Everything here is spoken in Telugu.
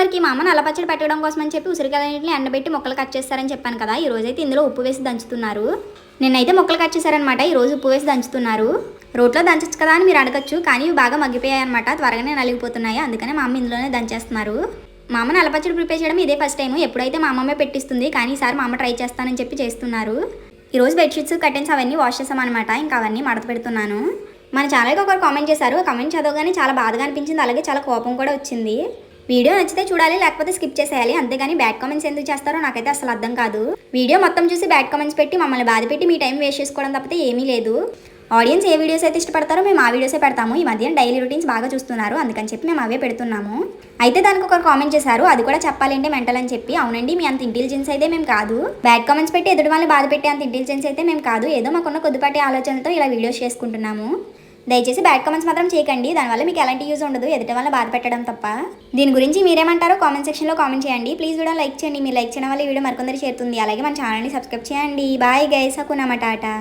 అందరికీ మా అమ్మ నల్ల పచ్చడి పెట్టడం కోసం అని చెప్పి ఉసిరికాయలన్నింటిని ఎండబెట్టి మొక్కలు కట్ చేస్తారని చెప్పాను కదా. ఈ రోజైతే ఇందులో ఉప్పు వేసి దంచుతున్నారు. నిన్నైతే మొక్కలు కట్ చేశారనమాట ఈరోజు ఉప్పు వేసి దంచుతున్నారు. రోట్లో దంచచ్చు కదా అని మీరు అడగచ్చు కానీ ఇవి బాగా మగ్గిపోయాయి అనమాట త్వరగానే నలిగిపోతున్నాయి? అందుకనే మా అమ్మ ఇందులోనే దంచేస్తున్నారు. మా అమ్మ నల్లపచ్చడి ప్రిపేర్ చేయడం ఇదే ఫస్ట్ టైం ఎప్పుడైతే మా అమ్మమ్మే పెట్టిస్తుంది కానీ ఈసారి మా అమ్మ ట్రై చేస్తానని చెప్పి చేస్తున్నారు. ఈరోజు బెడ్షీట్స్ కర్టెన్స్ అవన్నీ వాష్ చేసామన్నమాట ఇంకా అవన్నీ మడత పెడుతున్నాను. మన ఛానల్కి ఒకరు కామెంట్ చేశారు. కామెంట్ చదవగానే చాలా బాధగా అనిపించింది. అలాగే చాలా కోపం కూడా వచ్చింది. వీడియో నచ్చితే చూడాలి లేకపోతే స్కిప్ చేసేయాలి. అంతేగాని బ్యాడ్ కామెంట్స్ ఎందుకు చేస్తారో నాకైతే అసలు అర్థం కాదు. వీడియో మొత్తం చూసి బ్యాడ్ కామెంట్స్ పెట్టి మమ్మల్ని బాధ పెట్టి మీ టైం వేస్ట్ చేసుకోవడం తప్పితే ఏమీ లేదు. ఆడియన్స్ ఏ వీడియోస్ అయితే ఇష్టపడతారో మేము ఆ వీడియోసే పెడతాము. ఈ మధ్యన డైలీ రొటీన్స్ బాగా చూస్తున్నారు. అందుకని చెప్పి మేము అవే పెడుతున్నాము. అయితే దానికి ఒకరు కామెంట్ చేశారు అది కూడా చెప్పాలంటే మెంటల్ అని చెప్పి. అవునండి మీ అంత ఇంటెలిజెన్స్ అయితే మేము కాదు. బ్యాడ్ కామెంట్స్ పెట్టి ఎదుటి వాళ్ళని బాధ పెట్టే అంత ఇంటెలిజెన్స్ అయితే మేము కాదు. ఏదో మాకున్న కొద్దిపాటి ఆలోచనలతో ఇలా వీడియోస్ చేసుకుంటున్నాము. దయచేసి బ్యాడ్ కామెంట్స్ మాత్రం చేయకండి. దానివల్ల మీకు ఎలాంటి యూజ్ ఉండదు ఎదుటి వల్ల బాధ పెట్టడం తప్ప. దీని గురించి మీరేమంటారో కామెంట్ సెక్షన్లో కామెంట్ చేయండి. ప్లీజ్ వీడియో లైక్ చేయండి. మీరు లైక్ చేయడం వల్ల ఈ వీడియో మరికొందరు చేరుతుంది. అలాగే మన ఛానల్ని సబ్స్క్రైబ్ చేయండి. Bye guys అకునమాట Tata